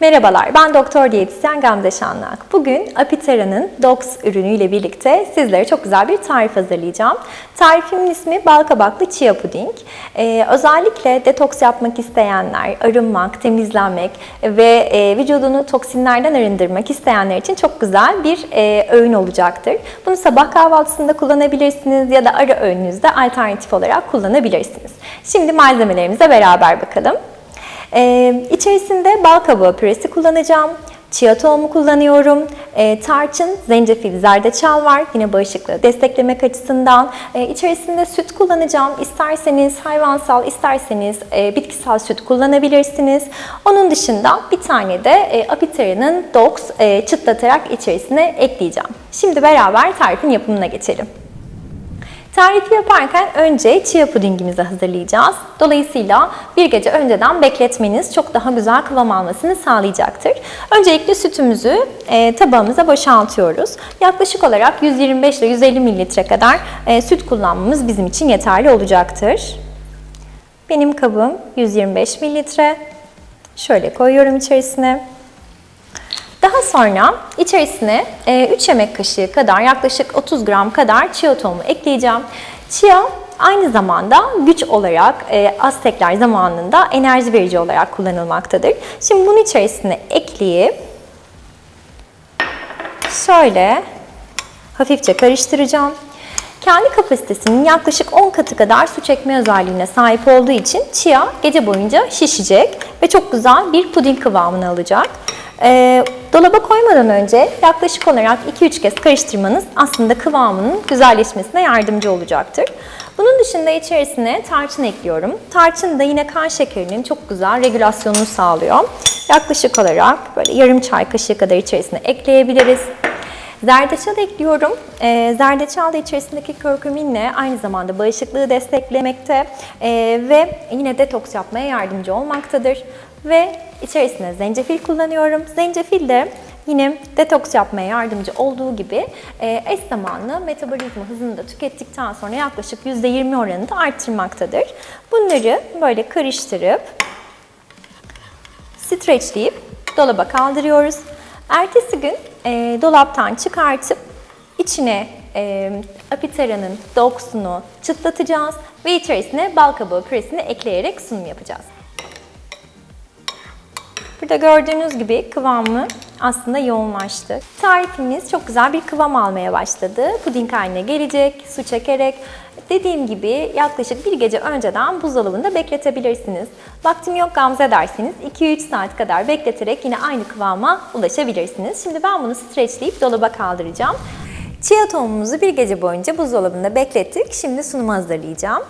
Merhabalar, ben Doktor Diyetisyen Gamze Şanlak. Bugün Apitera'nın Dox ürünüyle birlikte sizlere çok güzel bir tarif hazırlayacağım. Tarifimin ismi bal kabaklı chia puding. Ee, özellikle detoks yapmak isteyenler, arınmak, temizlenmek ve e, vücudunu toksinlerden arındırmak isteyenler için çok güzel bir e, öğün olacaktır. Bunu sabah kahvaltısında kullanabilirsiniz ya da ara öğününüzde alternatif olarak kullanabilirsiniz. Şimdi malzemelerimize beraber bakalım. Ee, içerisinde bal kabağı püresi kullanacağım. Chia tohumu kullanıyorum. Ee, tarçın, zencefil, zerdeçal var. Yine bağışıklığı desteklemek açısından. Ee, içerisinde süt kullanacağım. İsterseniz hayvansal, isterseniz e, bitkisel süt kullanabilirsiniz. Onun dışında bir tane de e, Apitera'nın Dox e, çıtlatarak içerisine ekleyeceğim. Şimdi beraber tarifin yapımına geçelim. Tarifi yaparken önce chia pudingimizi hazırlayacağız. Dolayısıyla bir gece önceden bekletmeniz çok daha güzel kıvam almasını sağlayacaktır. Öncelikle sütümüzü e, tabağımıza boşaltıyoruz. Yaklaşık olarak 125 ile 150 mililitre kadar e, süt kullanmamız bizim için yeterli olacaktır. Benim kabım 125 mililitre. Şöyle koyuyorum içerisine. Daha sonra içerisine 3 yemek kaşığı kadar yaklaşık 30 gram kadar chia tohumu ekleyeceğim. Chia aynı zamanda güç olarak e, Aztekler zamanında enerji verici olarak kullanılmaktadır. Şimdi bunun içerisine ekleyip şöyle hafifçe karıştıracağım. Kendi kapasitesinin yaklaşık 10 katı kadar su çekme özelliğine sahip olduğu için chia gece boyunca şişecek ve çok güzel bir puding kıvamını alacak. E, dolaba koymadan önce yaklaşık olarak 2-3 kez karıştırmanız aslında kıvamının güzelleşmesine yardımcı olacaktır. Bunun dışında içerisine tarçın ekliyorum. Tarçın da yine kan şekerinin çok güzel regülasyonunu sağlıyor. Yaklaşık olarak böyle yarım çay kaşığı kadar içerisine ekleyebiliriz. Zerdeçal ekliyorum. E, zerdeçal da içerisindeki körküminle aynı zamanda bağışıklığı desteklemekte e, ve yine detoks yapmaya yardımcı olmaktadır. Ve içerisine zencefil kullanıyorum. Zencefil de yine detoks yapmaya yardımcı olduğu gibi e, eş zamanlı metabolizma hızını da tükettikten sonra yaklaşık %20 oranında arttırmaktadır. Bunları böyle karıştırıp streçleyip dolaba kaldırıyoruz. Ertesi gün e, dolaptan çıkartıp içine e, apitera'nın doksunu çıtlatacağız ve içerisine bal kabağı püresini ekleyerek sunum yapacağız. Burada gördüğünüz gibi kıvamı aslında yoğunlaştı. Tarifimiz çok güzel bir kıvam almaya başladı. Puding haline gelecek, su çekerek. Dediğim gibi yaklaşık bir gece önceden buzdolabında bekletebilirsiniz. Vaktim yok Gamze derseniz 2-3 saat kadar bekleterek yine aynı kıvama ulaşabilirsiniz. Şimdi ben bunu streçleyip dolaba kaldıracağım. Chia tohumumuzu bir gece boyunca buzdolabında beklettik. Şimdi sunumu hazırlayacağım.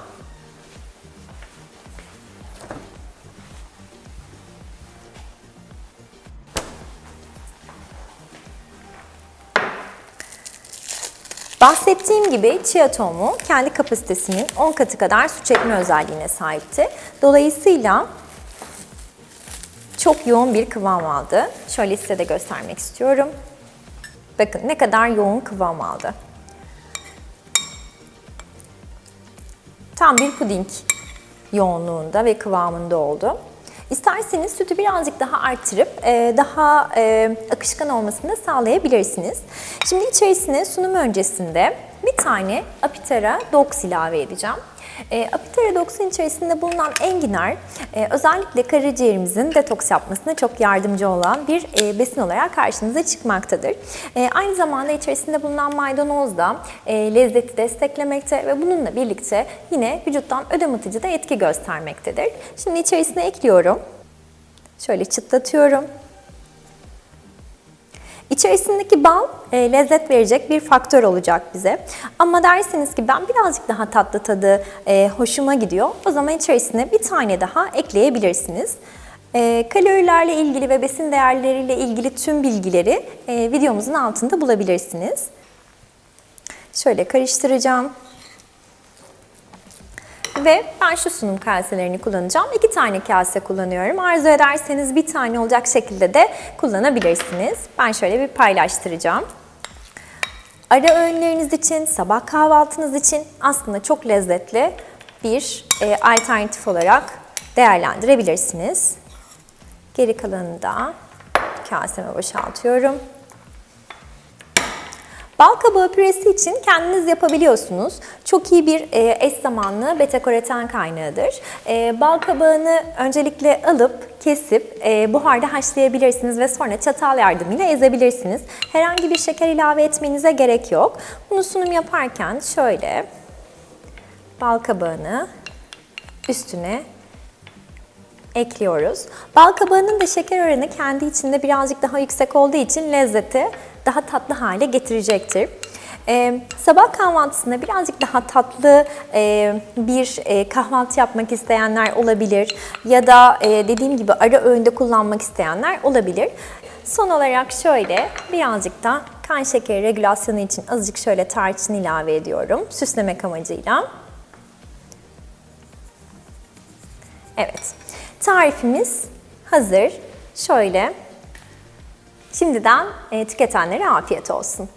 Bahsettiğim gibi chia tohumu kendi kapasitesinin 10 katı kadar su çekme özelliğine sahipti. Dolayısıyla çok yoğun bir kıvam aldı. Şöyle size de göstermek istiyorum. Bakın ne kadar yoğun kıvam aldı. Tam bir puding yoğunluğunda ve kıvamında oldu. İsterseniz sütü birazcık daha arttırıp e, daha e, akışkan olmasını da sağlayabilirsiniz. Şimdi içerisine sunum öncesinde bir tane Apitera Dox ilave edeceğim. E, Apitera Dox'un içerisinde bulunan enginar e, özellikle karaciğerimizin detoks yapmasına çok yardımcı olan bir e, besin olarak karşınıza çıkmaktadır. E, aynı zamanda içerisinde bulunan maydanoz da e, lezzeti desteklemekte ve bununla birlikte yine vücuttan ödem atıcı da etki göstermektedir. Şimdi içerisine ekliyorum. Şöyle çıtlatıyorum. İçerisindeki bal e, lezzet verecek bir faktör olacak bize. Ama derseniz ki ben birazcık daha tatlı tadı e, hoşuma gidiyor. O zaman içerisine bir tane daha ekleyebilirsiniz. E, kalorilerle ilgili ve besin değerleriyle ilgili tüm bilgileri e, videomuzun altında bulabilirsiniz. Şöyle karıştıracağım. Ve ben şu sunum kaselerini kullanacağım. İki tane kase kullanıyorum. Arzu ederseniz bir tane olacak şekilde de kullanabilirsiniz. Ben şöyle bir paylaştıracağım. Ara öğünleriniz için, sabah kahvaltınız için aslında çok lezzetli bir e, alternatif olarak değerlendirebilirsiniz. Geri kalanını da kaseme boşaltıyorum. Bal kabağı püresi için kendiniz yapabiliyorsunuz. Çok iyi bir e, eş zamanlı beta karoten kaynağıdır. E, bal kabağını öncelikle alıp kesip e, buharda haşlayabilirsiniz ve sonra çatal yardımıyla ezebilirsiniz. Herhangi bir şeker ilave etmenize gerek yok. Bunu sunum yaparken şöyle bal kabağını üstüne ekliyoruz. Bal kabağının da şeker oranı kendi içinde birazcık daha yüksek olduğu için lezzeti daha tatlı hale getirecektir. Ee, sabah kahvaltısında birazcık daha tatlı e, bir e, kahvaltı yapmak isteyenler olabilir ya da e, dediğim gibi ara öğünde kullanmak isteyenler olabilir. Son olarak şöyle birazcık da kan şekeri regülasyonu için azıcık şöyle tarçın ilave ediyorum süslemek amacıyla. Evet. Tarifimiz hazır. Şöyle. Şimdiden e, tüketenlere afiyet olsun.